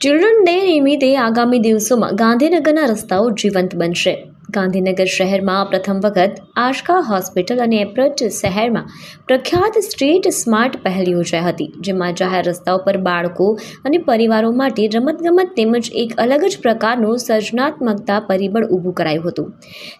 Children day નિમિત્તે આગામી દિવસોમાં ગાંધીનગરના રસ્તાઓ જીવંત બનશે. ગાંધીનગર શહેરમાં પ્રથમ વખત આશકા હોસ્પિટલ અને એપ્રટ શહેરમાં પ્રખ્યાત સ્ટ્રીટ સ્માર્ટ પહેલ યોજાઈ હતી, જેમાં જાહેર રસ્તાઓ પર બાળકો અને પરિવારો માટે રમતગમત તેમજ એક અલગ જ પ્રકારનું સર્જનાત્મકતા પરિબળ ઊભું કરાયું હતું.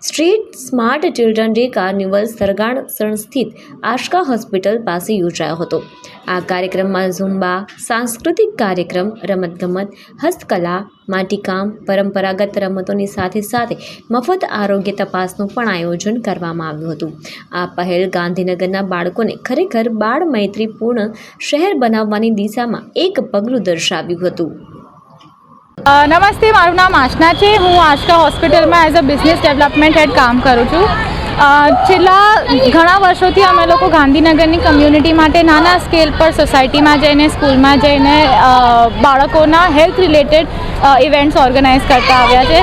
Street smart children day carnival Sargasan સ્થિત આશકા હોસ્પિટલ પાસે યોજાયો હતો. આ કાર્યક્રમમાં ઝુંબા, સાંસ્કૃતિક કાર્યક્રમ, રમતગમત, હસ્તકલા માટીકામ પરંપરાગત રમતોની સાથે સાથે મફત આરોગ્ય તપાસનું પણ આયોજન કરવામાં આવ્યું હતું. આ પહેલ ગાંધીનગરના બાળકોને ખરેખર બાળ મૈત્રીપૂર્ણ શહેર બનાવવાની દિશામાં એક પગલું દર્શાવ્યું હતું. નમસ્તે, મારું નામ આશના છે. હું આશકા હોસ્પિટલમાં as a business development head કામ કરું છું. છેલ્લા ઘણા વર્ષોથી અમે લોકો ગાંધીનગરની કમ્યુનિટી માટે નાના સ્કેલ પર સોસાયટીમાં જઈને સ્કૂલમાં જઈને બાળકોના હેલ્થ રિલેટેડ ઇવેન્ટ્સ ઓર્ગેનાઇઝ કરતા આવ્યા છે.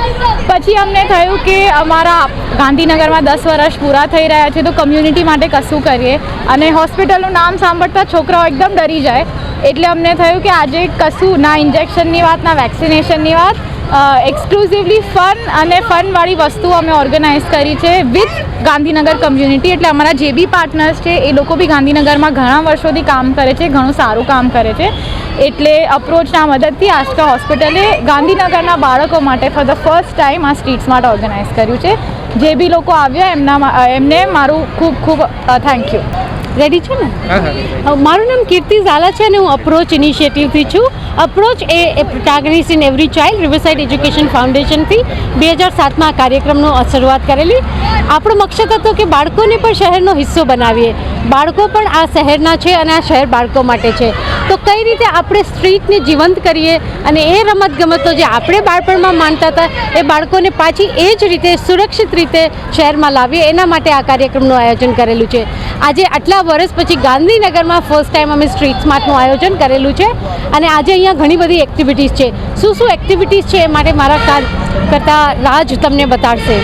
પછી અમને થયું કે અમારા ગાંધીનગરમાં દસ વર્ષ પૂરા થઈ રહ્યા છે, તો કમ્યુનિટી માટે કશું કરીએ? અને હોસ્પિટલનું નામ સાંભળતા છોકરાઓ એકદમ ડરી જાય. એટલે અમને થયું કે આજે કશું, ના ઇન્જેક્શનની વાત, ના વેક્સિનેશનની વાત એક્સક્લુઝિવલી ફન અને ફનવાળી વસ્તુ અમે ઓર્ગેનાઇઝ કરી છે વિથ ગાંધીનગર કમ્યુનિટી એટલે અમારા જે બી પાર્ટનર્સ છે એ લોકો બી ગાંધીનગરમાં ઘણા વર્ષોથી કામ કરે છે ઘણું સારું કામ કરે છે. એટલે અપ્રોચના મદદથી આસ્કા હોસ્પિટલે ગાંધીનગરના બાળકો માટે ફોર ધ ફર્સ્ટ ટાઈમ આ સ્ટ્રીટ સ્માર્ટ ઓર્ગેનાઇઝ કર્યું છે. જે બી લોકો આવ્યા એમના એમને મારું ખૂબ ખૂબ થેન્ક યુ રેડી છે ને? મારું નામ કીર્તિ ઝાલા છે અને હું અપ્રોચ ઇનિશિયેટિવથી છું. Approach a protagonist in every child riverside education ફાઉન્ડેશનથી બે હજાર સાતમાં આ કાર્યક્રમનો શરૂઆત કરેલી. આપણો મકસદ હતો કે બાળકોને પણ શહેરનો હિસ્સો બનાવીએ. બાળકો પણ આ શહેરના છે અને આ શહેર બાળકો માટે છે. તો કઈ રીતે આપણે સ્ટ્રીટને જીવંત કરીએ અને એ રમત ગમતો જે આપણે બાળપણમાં માનતા હતા, એ બાળકોને પાછી એ જ રીતે સુરક્ષિત રીતે શહેરમાં લાવીએ, એના માટે આ કાર્યક્રમનું આયોજન કરેલું છે. આજે આટલા વર્ષ પછી ગાંધીનગરમાં ફર્સ્ટ ટાઈમ અમે સ્ટ્રીટ સ્માર્ટનું આયોજન કરેલું છે. અને આજે અહીંયા ઘણી બધી એક્ટિવિટીઝ છે. શું શું એક્ટિવિટીઝ છે એ માટે મારા કાર કરતાં રાજ તમને બતાડશે.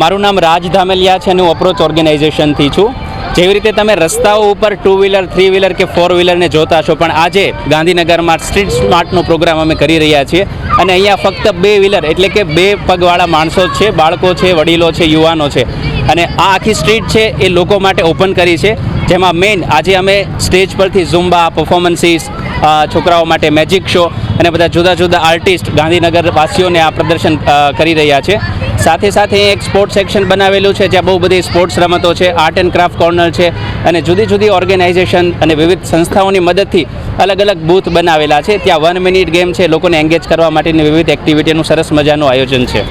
મારું નામ રાજ ધામેલિયા છે અને હું અપ્રોચ ઓર્ગેનાઇઝેશનથી છું. જેવી રીતે તમે રસ્તાઓ ઉપર ટુ વ્હીલર થ્રી વ્હીલર કે ફોર વ્હીલરને જોતા છો પણ આજે ગાંધીનગરમાં સ્ટ્રીટ સ્માર્ટનો પ્રોગ્રામ અમે કરી રહ્યા છીએ. અને અહીંયા ફક્ત બે વ્હીલર એટલે કે બે પગવાળા માણસો છે, બાળકો છે, વડીલો છે, યુવાનો છે. અને આ આખી સ્ટ્રીટ છે એ લોકો માટે ઓપન કરી છે. જેમાં મેઇન આજે અમે સ્ટેજ પરથી ઝુમ્બા પર્ફોમન્સીસ છોકરાઓ માટે મેજિક શો અને બધા જુદા જુદા આર્ટિસ્ટ ગાંધીનગર વાસીઓને આ પ્રદર્શન કરી રહ્યા છે. સાથે સાથે એક સ્પોર્ટ્સ સેક્શન બનાવેલું છે, જ્યાં બહુ બધી સ્પોર્ટ્સ રમતો છે આર્ટ એન્ડ ક્રાફ્ટ કોર્નર છે અને જુદી જુદી ઓર્ગેનાઇઝેશન અને વિવિધ સંસ્થાઓની મદદથી અલગ અલગ બૂથ બનાવેલા છે. ત્યાં વન મિનિટ ગેમ છે, લોકોને એન્ગેજ કરવા માટેની વિવિધ એક્ટિવિટીનું સરસ મજાનું આયોજન છે.